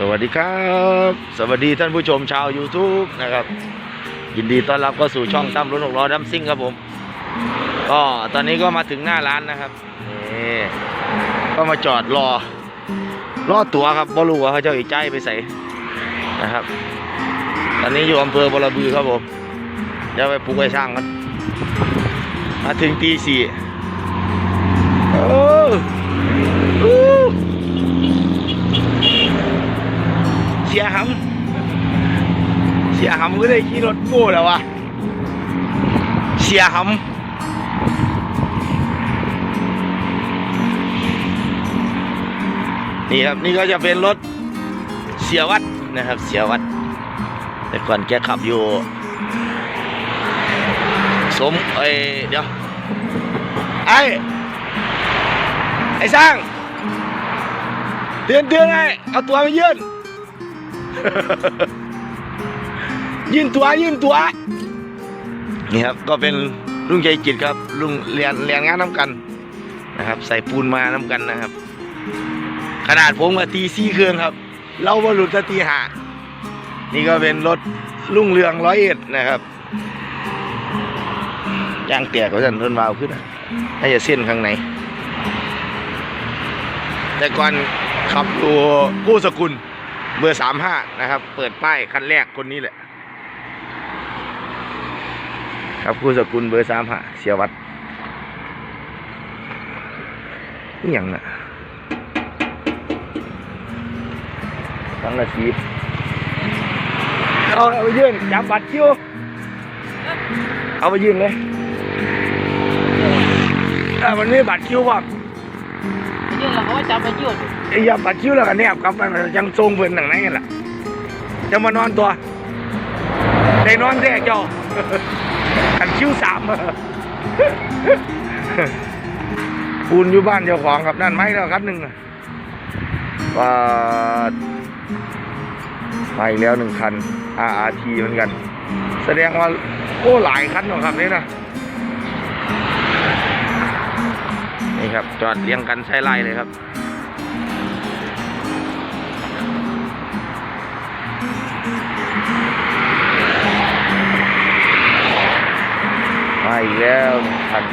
สวัสดีครับ สวัสดีท่านผู้ชมชาว YouTube นะครับ ยินดีต้อนรับเข้าสู่ช่องตั้มรถหกล้อดัมซิ่งครับผม ก็ตอนนี้ก็มาถึงหน้าร้านนะครับนี่ก็มาจอดรอ รอตั๋วครับบรู้ว่าเขาจะเอาอีกใจไปใส่นะครับ ตอนนี้อยู่อำเภอบรบือครับผมเดี๋ยวไปปลูกไว้สร้างกันมาถึงตีสี่ ได้ขี่รถโก้แล้ววะเสียหำนี่ครับนี่ก็จะเป็นรถเสียวัดนะครับ เสียวัด แต่ก่อนแกขับอยู่ สมเอ้เดี๋ยวไอ้ไอ้สร้างเตือนเตือนไอ้เอาตัวมายื่น ยื่นตัวยื่นตัว นี่ครับก็เป็นลุงใจจิตครับลุงเรียนเรียนงานน้ำกันนะครับ ใส่ปูนมาน้ำกันนะครับ ขนาดผมกับตีซี่เครื่องครับ เราบรรลุตีหานี่ก็เป็นรถลุ่งเรืองร้อยเอ็ดนะครับยางแตกก็จะทนวาวขึ้นนะน่าจะเส้นข้างในแต่ก่อนขับตัวกู้สกุลเบอร์สามห้านะครับ เปิดป้ายคันแรกคนนี้แหละ ครับกู้สกุลเบอร์สามห้าเสียวัดนี่อย่างน่ะสังกะสีเอาเอาไปยื่นจับบัตรคิวเอาไปยื่นเลยเออมันมีบัตรคิวป่ะยืดแล้วเขาว่าจะไปยืดไอ้ยาบัตรคิวแล้วก็แนบกับมันยังทรงเพิ่นหนังไหนกันล่ะจะมานอนตัวได้นอนแท้เจ้าอัน คิวสามปูนอยู่บ้านเจ้าของครับนั่นไม้แล้วครับหนึ่งน่ะว่ามาอีกแล้วหนึ่งคัน RRT เหมือนกัน แสดงว่าโอ้หลายคันหรอกครับนี่นะนี่ครับ จอดเรียงกันใช้ไล่เลยครับ มาอีกแล้วคัน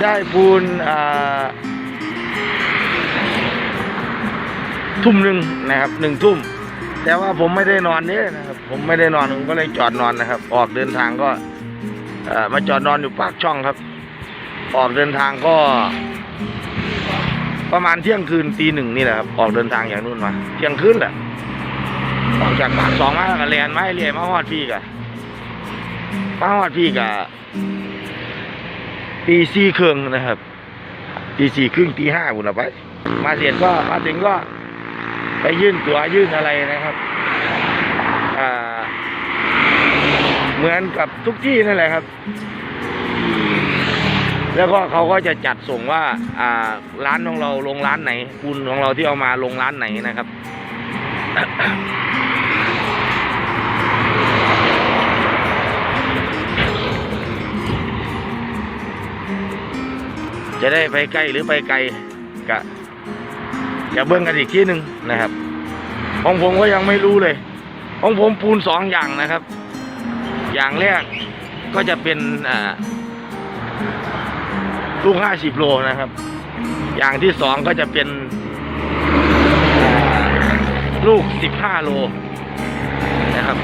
ได้ปูนอ่าทุ่มหนึ่งนะครับหนึ่งทุ่ม แต่ว่าผมไม่ได้นอนเนี่ยนะครับ ผมไม่ได้นอนผมก็เลยจอดนอนนะครับ ออกเดินทางก็มาจอดนอนอยู่ปากช่องครับ ออกเดินทางก็ ประมาณเที่ยงคืนตีหนึ่งนี่แหละครับ ออกเดินทางอย่างนู้นมา เที่ยงคืนแหละ ออกจากปากสองมาแล้วกับแลนไม้เรียมาฮอดพี่กะมาฮอดพี่กะตีสี่ครึ่งนะครับตีสี่ครึ่งตีห้าบุญเอาไป มาเสร็จก็มาถึงก็ไปยื่นตัวยื่นอะไรนะครับเหมือนกับทุกที่นั่นแหละครับ แล้วก็เขาก็จะจัดส่งว่า อ่าร้านของเราลงร้านไหนคุณของเราที่เอามาลงร้านไหนนะครับ จะได้ไปใกล้หรือไปไกลกะจะเบิ่งกันอีกทีหนึ่งนะครับ ของผมก็ยังไม่รู้เลย ของผมปูนสองอย่างนะครับ อย่างแรกก็จะเป็นลูกห้าสิบโลนะครับ อย่างที่สองก็จะเป็น ลูกสิบห้าโลนะครับ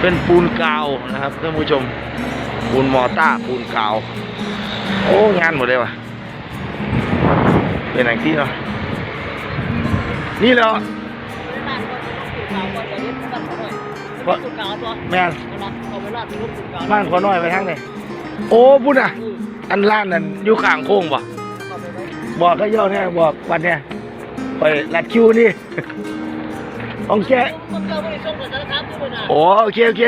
เป็นปูนกาวนะครับท่านผู้ชมปูนมอต้าปูนกาว โอ้งานหมดเลยว่ะ เป็นอย่างที่เนาะนี่แล้วบ้านคนลูกเก่าคนจะยึดบ้านเขาหน่อยลูกเก่าตัวแม่นเวลาเอาเวลาเป็นลูกเก่าบ้านขอน้อยไปทางไหนโอ้บุญอะ อันล้านนั่นอยู่ข้างโค้งบ่เอาไปไว้บอกก็เย่าเนี่ยบอกวันเนี่ย ไปลัดคิวนี่ของแกคนเก่าไม่ได้ส่งเลยนะครับทุกคนนะโอ้โอเคโอเค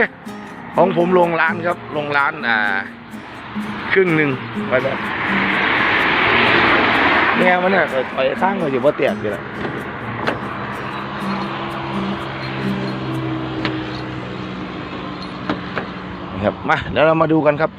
ของผมลงร้านครับ ลงร้านอ่า ครึ่งหนึ่งไปแบบเนี่ยมันเนี่ยไปข้างเลยอยู่ว่าเตียกอยู่แล้วครับมาเดี๋ยวเรามาดูกันครับ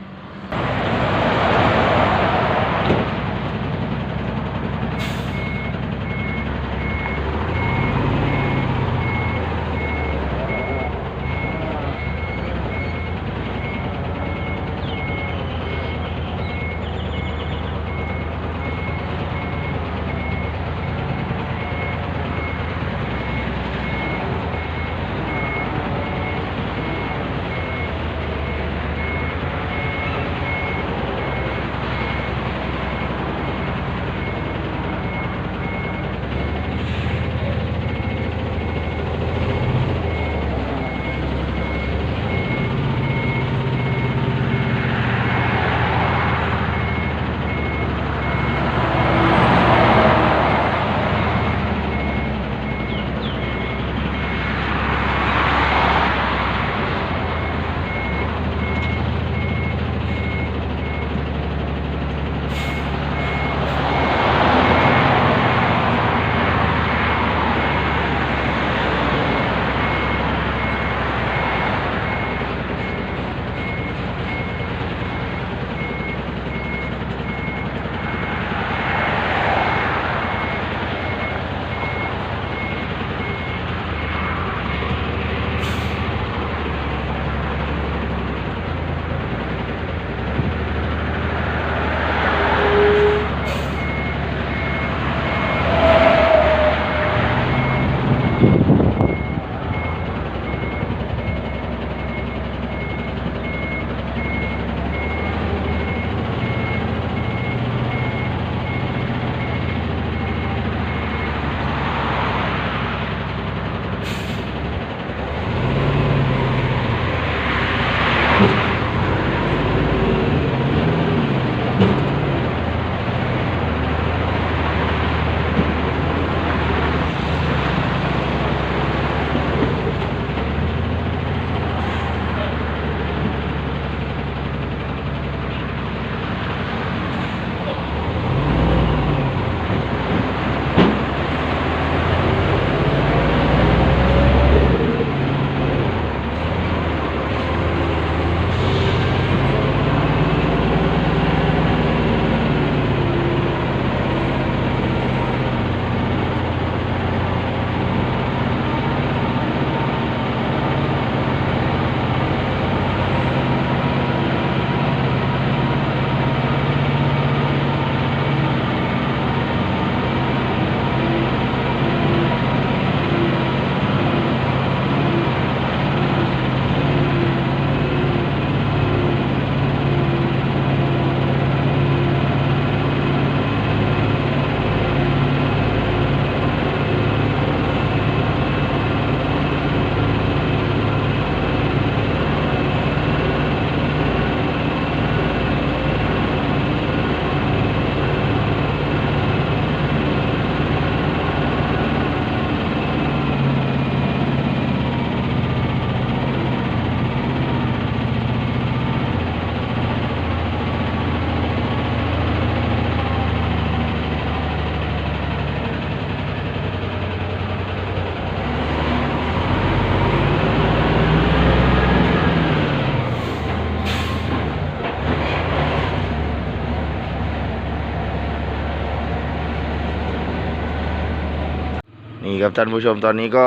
ครับท่านผู้ชมตอนนี้ก็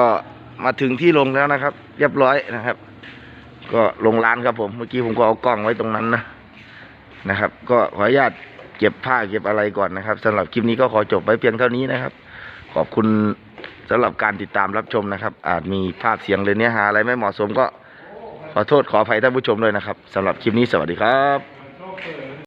มาถึงที่ลงแล้วนะครับ เรียบร้อยนะครับ ก็ลงร้านครับผมเมื่อกี้ผมก็เอากล้องไว้ตรงนั้นนะนะครับ ก็ขออนุญาตเก็บผ้าเก็บอะไรก่อนนะครับสำหรับคลิปนี้ก็ขอจบไว้เพียงเท่านี้นะครับ ขอบคุณสำหรับการติดตามรับชมนะครับ อาจมีภาพเสียงหรือเนื้อหาอะไรไม่เหมาะสมก็ขอโทษขออภัยท่านผู้ชมด้วยนะครับสำหรับคลิปนี้สวัสดีครับ